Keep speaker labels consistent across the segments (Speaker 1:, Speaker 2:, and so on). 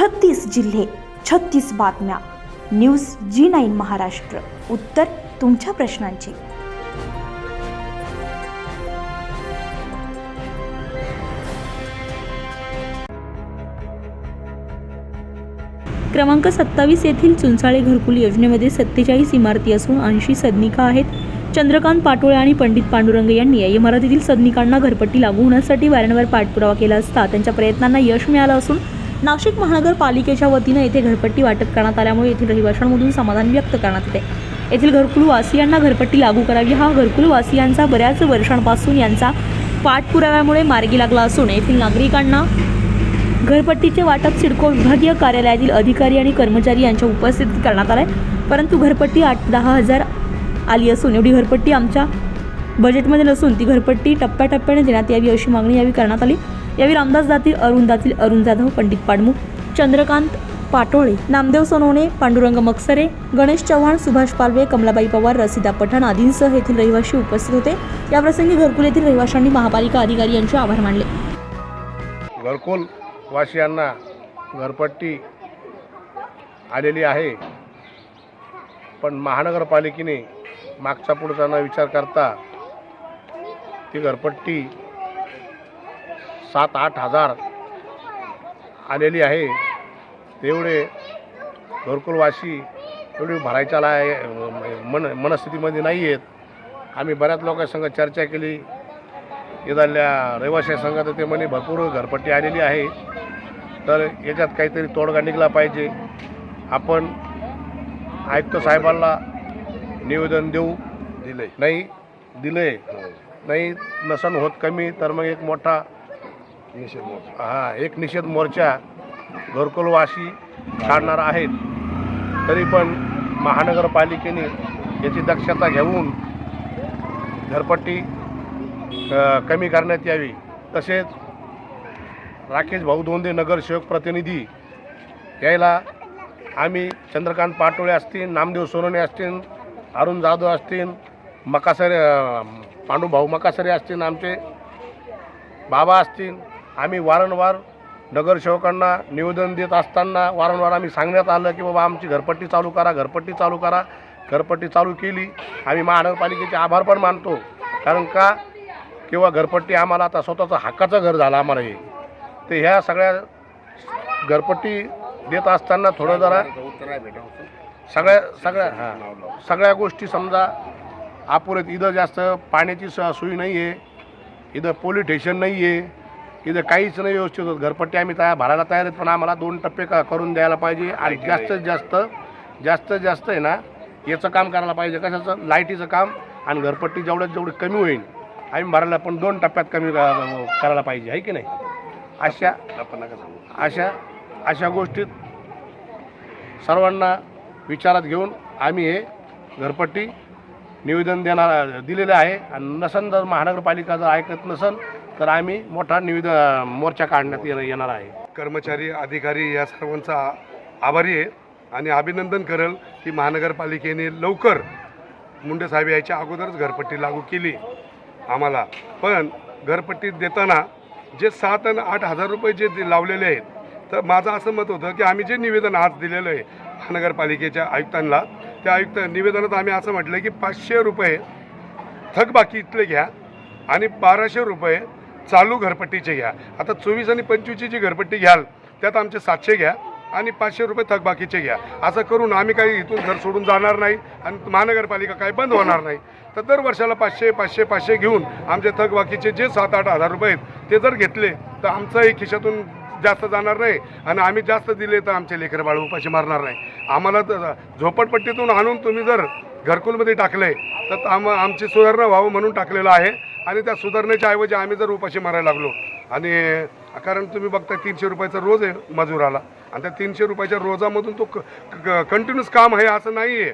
Speaker 1: छत्तीस जिल्हे छत्तीस बातम्या. News G nine Maharashtra. उत्तर तुमच्या प्रश्नांची.
Speaker 2: क्रमांक सत्तावीस येथील चुंचाळे घरकुल योजनेमध्ये सत्तेचाळीस इमारती असून ऐंशी सदनिका आहेत. चंद्रकांत पाटोळे आणि पंडित पांडुरंग यांनी या इमारतीतील सदनिकांना घरपट्टी लागू होण्यासाठी वारंवार पाठपुरावा केला असता त्यांच्या प्रयत्नांना यश मिळालं असून नाशिक महानगरपालिकेच्या वतीनं येथे घरपट्टी वाटप करण्यात आल्यामुळे येथील रहिवाशांमधून समाधान व्यक्त करण्यात येते. येथील घरकुलवासियांना घरपट्टी लागू करावी. हा घरकुलवासियांचा बऱ्याच वर्षांपासून यांचा पाठपुराव्यामुळे मार्गी लागला असून येथील नागरिकांना घरपट्टीचे वाटप सिडको विभागीय कार्यालयातील अधिकारी आणि कर्मचारी यांच्या उपस्थितीत करण्यात आले परंतु घरपट्टी आठ दहा हजार आली असून एवढी घरपट्टी आमच्या बजेटमध्ये नसून ती घरपट्टी टप्प्याटप्प्याने देण्यात यावी अशी मागणी यावी करण्यात आली. यावेळी रामदास जातील अरुण अरुण जाधव पंडित पाडमुख चंद्रकांत पाटोळे नामदेव सोनवणे पांडुरंग मक्सरे गणेश चव्हाण सुभाष पालवे कमलाबाई पवार रसिदा पठाण आदींसह येथील रहिवाशी उपस्थित होते. याप्रसंगी घरकुल येथील रहिवाशांनी महापालिका अधिकारी यांचे आभार मानले.
Speaker 3: घरकुल वासियांना घरपट्टी आलेली आहे. पण महानगरपालिकेने मागचा पुढचा न विचार करता ती घरपट्टी सात आठ हजार आलेली आहे. तेवढे घरकुलवासी एवढी भरायच्या लाय मन मनस्थितीमध्ये नाही आहेत. आम्ही बऱ्याच लोकांसंग चर्चा केली. इथल्या रहिवासी संघात ते म्हणे भरपूर घरपट्टी आलेली आहे. तर याच्यात काहीतरी तोडगा निघला पाहिजे. आपण आयुक्त साहेबांना निवेदन देऊ. दिले नाही दिले नाही नसन होत कमी तर मग एक मोठा हा एक निषेध मोर्चा घरकुलवासी काढणार आहेत. तरी पण महानगरपालिकेने याची दक्षता घेऊन घरपट्टी कमी करण्यात यावी. तसेच राकेश भाऊ दोंदे नगरसेवक प्रतिनिधी यायला आम्ही चंद्रकांत पाटोळे असतील नामदेव सोनोने असतील अरुण जाधव असतील मकासरे अ, पांडुभाऊ मकासरे असतील आमचे बाबा असतील आम्ही वारंवार नगरसेवकांना निवेदन देत असताना वारंवार आम्ही सांगण्यात आलं की बाबा आमची घरपट्टी चालू करा घरपट्टी चालू करा. घरपट्टी चालू केली. आम्ही महानगरपालिकेचे आभार पण मानतो. कारण का? किंवा घरपट्टी आम्हाला आता स्वतःचं हक्काचं घर झालं आम्हाला हे. तर ह्या सगळ्या घरपट्टी देत असताना थोडं जरा सगळ्या सगळ्या हां. सगळ्या गोष्टी समजा अपुरेत इथं जास्त पाण्याची स सोयी नाही आहे इथं पोलीस स्टेशन नाही आहे इथं काहीच नाही व्यवस्थित होत. घरपट्टी आम्ही तयार भरायला तयार आहेत पण आम्हाला दोन टप्पे का करून द्यायला पाहिजे. आणि जास्तीत जास्त जास्तीत जास्त आहे ना याचं काम करायला पाहिजे. कशाचं? लाईटीचं काम. आणि घरपट्टी जेवढ्यात जेवढी कमी होईल आम्ही भरायला पण दोन टप्प्यात कमी क- करायला पाहिजे. आहे की नाही? अशा अशा अशा गोष्टीत सर्वांना विचारात घेऊन आम्ही हे घरपट्टी निवेदन देणार दिलेलं आहे. आणि नसन जर महानगरपालिका जर ऐकत नसन तर आम्ही मोठा निवेदन मोर्चा काढण्यात येणं येणार आहे.
Speaker 4: कर्मचारी अधिकारी या सर्वांचा आभारी आहे आणि अभिनंदन करेल की महानगरपालिकेने लवकर मुंडे साहेब यायच्या अगोदरच घरपट्टी लागू केली आम्हाला. पण घरपट्टी देताना जे सात आणि आठ हजार रुपये जे लावलेले आहेत तर माझं असं मत होतं की आम्ही जे निवेदन आज दिलेलं आहे महानगरपालिकेच्या आयुक्तांना त्या आयुक्त निवेदनात आम्ही असं म्हटलं की पाचशे रुपये थकबाकी इथले घ्या आणि बाराशे रुपये चालू घरपट्टीचे घ्या. आता चोवीस आणि पंचवीसची जी घरपट्टी घ्याल त्यात आमचे सातशे घ्या आणि पाचशे रुपये थकबाकीचे घ्या. असं करून आम्ही काही इथून घर सोडून जाणार नाही आणि महानगरपालिका काही बंद होणार नाही. तर दर वर्षाला पाचशे पाचशे पाचशे घेऊन आमचे थकबाकीचे जे सात आठ हजार रुपये आहेत ते जर घेतले तर आमचंही खिशातून जास्त जाणार नाही आणि आम्ही जास्त दिले तर आमचे लेकर बाळ उपाशी मारणार नाही. आम्हाला तर झोपडपट्टीतून आणून तुम्ही जर घरकुलमध्ये टाकले तर आम आमची सुधारणा व्हावं म्हणून टाकलेलं आहे. आणि त्या सुधारणेच्या ऐवजी आम्ही जर उपाशी मारायला लागलो आणि कारण तुम्ही बघता तीनशे रुपयाचा रोज आहे मजुराला. आणि त्या तीनशे रुपयाच्या रोजामधून तो कंटिन्यूस काम आहे असं नाही आहे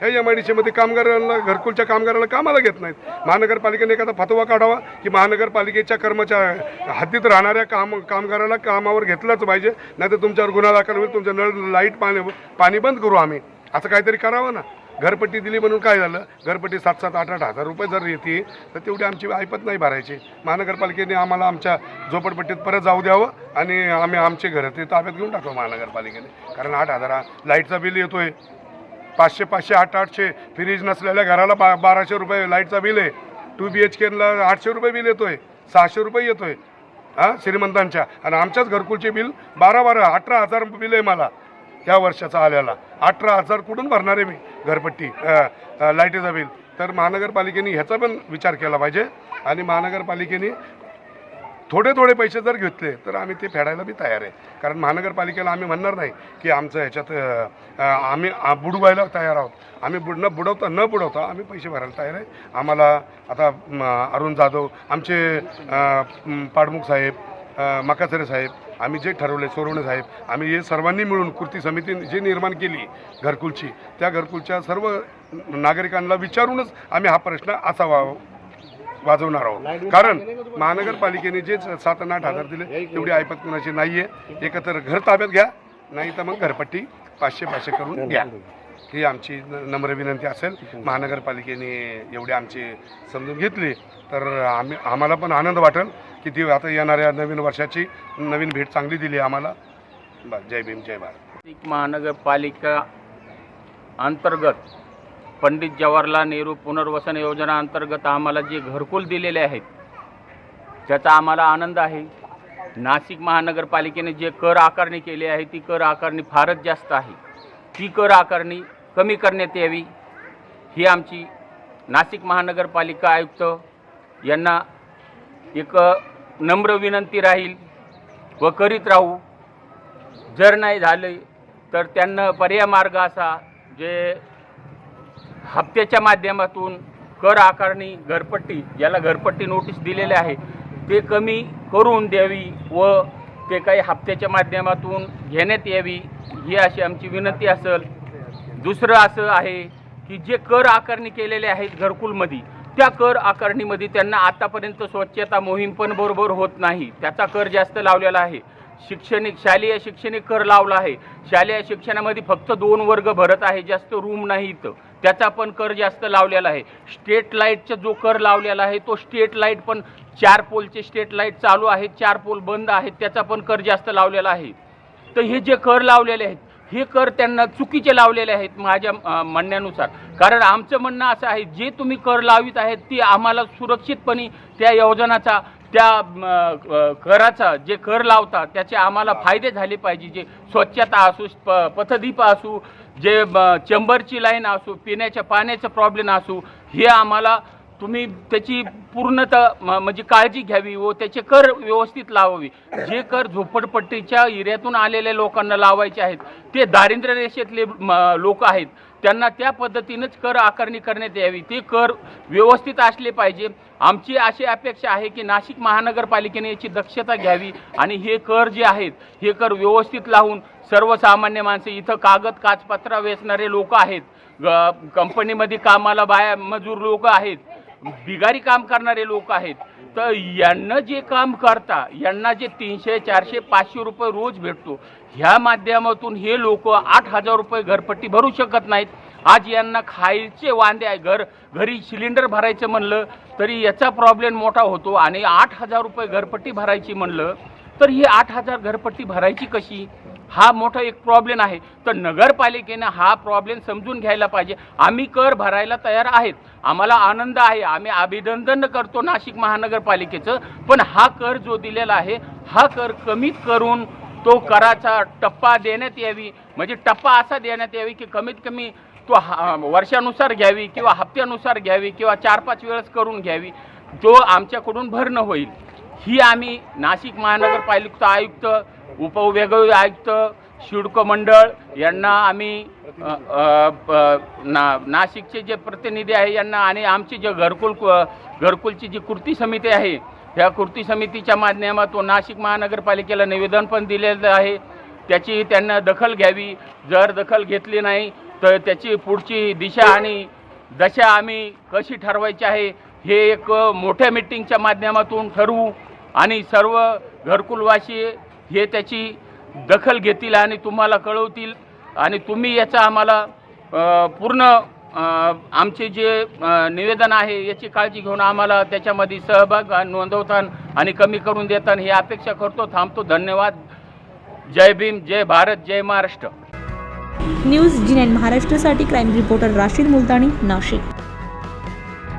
Speaker 4: ह्या एम आय डी सीमध्ये कामगारांना घरकुलच्या कामगाराला कामाला घेत नाहीत. महानगरपालिकेने एखादा फतवा काढावा की महानगरपालिकेच्या कर्मचारी हद्दीत राहणाऱ्या काम कामगाराला कामावर घेतलंच पाहिजे. नाही तर तुमच्यावर गुन्हा दाखल होईल तुमचं नळ लाइट पाणी पाणी बंद करू आम्ही. असं काहीतरी करावं ना. घरपट्टी दिली म्हणून काय झालं? घरपट्टी सात सात आठ आठ हजार रुपये जर येते तर तेवढी आमची ऐपत नाही भरायची. महानगरपालिकेने आम्हाला आमच्या झोपडपट्टीत परत जाऊ द्यावं आणि आम्ही आमचे घर ते ताब्यात घेऊन टाकलो महानगरपालिकेने. कारण आठ हजार लाईटचा बिल येतोय. पाचशे पाचशे आठ आठशे फ्रीज नसलेल्या घराला बा बाराशे रुपये लाईटचा बिल आहे. टू बी एच केला आठशे रुपये बिल येतोय. सहाशे रुपये येतोय. हां श्रीमंतांच्या. आणि आमच्याच घरकुलचे बिल बारा बारा अठरा हजार बिल आहे मला. या वर्षाचा आल्याला. अठरा हजार कुठून भरणार आहे मी? घरपट्टी अ, लाईटीचं बिल. तर महानगरपालिकेने ह्याचा पण विचार केला पाहिजे. आणि महानगरपालिकेने थोडे थोडे पैसे जर घेतले तर आम्ही ते फेडायला बी तयार आहे. कारण महानगरपालिकेला आम्ही म्हणणार नाही की आमचं ह्याच्यात आम्ही बुडवायला तयार आहोत. आम्ही बुड न बुडवता न बुडवता आम्ही पैसे भरायला तयार आहे. आम्हाला आता अरुण जाधव आमचे पाडमुख साहेब मकाचरे साहेब आम्ही जे ठरवले सोरवणे साहेब आम्ही हे सर्वांनी मिळून कृती समिती जे निर्माण केली घरकुलची त्या घरकुलच्या सर्व नागरिकांना विचारूनच आम्ही हा प्रश्न असा वा वाजवणार आहोत. कारण महानगरपालिकेने जे सात आणि आठ हजार दिले तेवढी ऐपत कुणाची नाही आहे एकत्र घर ताब्यात घ्या नाही तर मग घरपट्टी पाचशे पाचशे करून घ्या. ही आमची न- नम्र विनंती असेल. महानगरपालिकेने एवढी आमची समजून घेतली. तर आम्ही आम्हाला पण आनंद वाटेल की ती आता येणाऱ्या नवीन वर्षाची नवीन भेट चांगली दिली आम्हाला. बस जय भीम जय भारत.
Speaker 5: नाशिक महानगरपालिका अंतर्गत पंडित जवाहरलाल नेहरू पुनर्वसन योजना अंतर्गत आम्हाला जे घरकुल दिलेले आहेत त्याचा आम्हाला आनंद आहे. नाशिक महानगरपालिकेने जे कर आकारणी केली आहे ती कर आकारणी फारच जास्त आहे. ती कर आकारणी कमी करण्यात यावी ही आमची नाशिक महानगरपालिका आयुक्त यांना एक नम्र विनंती राहील व करीत राहू. जर नाही झाले तर त्यांना पर्याय मार्ग असा जे हप्त्याच्या माध्यमातून कर आकारणी घरपट्टी ज्याला घरपट्टी नोटीस दिलेले आहे ते कमी करून द्यावी व ते काही हप्त्याच्या माध्यमातून घेण्यात यावी ही अशी आमची विनंती असेल. दुसरं असं आहे की जे कर आकारणी केलेले आहेत घरकुलमध्ये त्या कर आकारणीमध्ये त्यांना आतापर्यंत स्वच्छता मोहीम पण बरोबर होत नाही. त्याचा कर जास्त लावलेला आहे. शैक्षणिक शालेय शैक्षणिक कर लावला आहे. शालेय शिक्षणामध्ये फक्त दोन वर्ग भरत आहे जास्त रूम नाही इथं त्याचा पण कर जास्त लावलेला आहे. स्टेट लाईटचा जो कर लावलेला आहे तो स्टेट लाइट पण चार पोलचे स्टेट लाइट चालू आहेत चार पोल बंद आहेत त्याचा पण कर जास्त लावलेला आहे. तर हे जे कर लावलेले आहेत हे कर त्यांना चुकीचे लावलेले आहेत माझ्या म्हणण्यानुसार. कारण आमचं म्हणणं असं आहे जे तुम्ही कर लावित आहेत ती आम्हाला सुरक्षितपणे त्या योजनाचा त्या कराचा जे कर लावता त्याचे आम्हाला फायदे झाले पाहिजे. जे स्वच्छता असू प पथदीप असू जे चेंबरची लाईन असू पिण्याच्या पाण्याचं प्रॉब्लेम असू हे आम्हाला तुम्ही त्याची पूर्णतः म्हणजे काळजी घ्यावी व त्याचे कर व्यवस्थित लावावी. जे कर झोपडपट्टीच्या एरियातून आलेल्या लोकांना लावायचे आहेत ते दारिद्र्य रेषेतले लोक आहेत. त्यांना त्या पद्धतीनंच कर आकारणी करण्यात यावी. ते कर व्यवस्थित असले पाहिजे. आमची अशी अपेक्षा आहे की नाशिक महानगरपालिकेने याची दक्षता घ्यावी आणि हे कर जे आहेत हे कर व्यवस्थित लावून सर्वसामान्य माणसे इथं कागद काचपत्रा वेचणारे लोक आहेत ग- कंपनीमध्ये कामाला बाया मजूर लोक आहेत बिगारी काम करणारे लोक आहेत. तर यांना जे काम करता यांना जे तीनशे चारशे पाचशे रुपये रोज भेटतो. ह्या माध्यमातून हे लोक आठ हजार रुपये घरपट्टी भरू शकत नाहीत. आज यांना खायचे वांदे आहे. घर घरी सिलेंडर भरायचं म्हणलं तरी याचा प्रॉब्लेम मोठा होतो आणि आठ हजार रुपये घरपट्टी भरायची म्हणलं तर ही आठ हजार घरपट्टी भरायची कशी? हा मोठा एक प्रॉब्लेम आहे. तर नगरपालिकेनं हा प्रॉब्लेम समजून घ्यायला पाहिजे. आम्ही कर भरायला तयार आहेत. आम्हाला आनंद आहे. आम्ही अभिनंदन करतो नाशिक महानगरपालिकेचं. पण हा कर जो दिलेला आहे हा कर कमी करून तो कराचा टप्पा देण्यात यावी म्हणजे टप्पा असा देण्यात यावी की कमीत कमी तो हा- वर्षानुसार घ्यावी किंवा हप्त्यानुसार घ्यावी किंवा चार पाच वेळेस करून घ्यावी जो आमच्याकडून भरणं होईल. ही आम्ही नाशिक महानगरपालिका आयुक्त उपविभागीय आयुक्त शिडको मंडळ यांना आम्ही ना नाशिकचे जे प्रतिनिधी आहे यांना आणि आमची जे घरकुल घरकुलची जी कृती समिती आहे ह्या कृती समितीच्या माध्यमातून नाशिक महानगरपालिकेला निवेदन पण दिलेलं आहे. त्याची त्यांना दखल घ्यावी. जर दखल घेतली नाही तर त्याची पुढची दिशा आणि दशा आम्ही कशी ठरवायची आहे हे एक मोठ्या मिटिंगच्या माध्यमातून ठरवू आणि सर्व घरकुलवासी हे त्याची दखल घेतील आणि तुम्हाला कळवतील आणि तुम्ही याचा आम्हाला पूर्ण आमचे जे निवेदन आहे याची काळजी घेऊन आम्हाला त्याच्यामध्ये सहभाग नोंदवतान आणि कमी करून देतान ही अपेक्षा करतो. थांबतो. धन्यवाद. जय भीम जय भारत जय महाराष्ट्र.
Speaker 2: न्यूज जी नाईन महाराष्ट्रासाठी क्राईम रिपोर्टर राशीद मुलतानी नाशिक.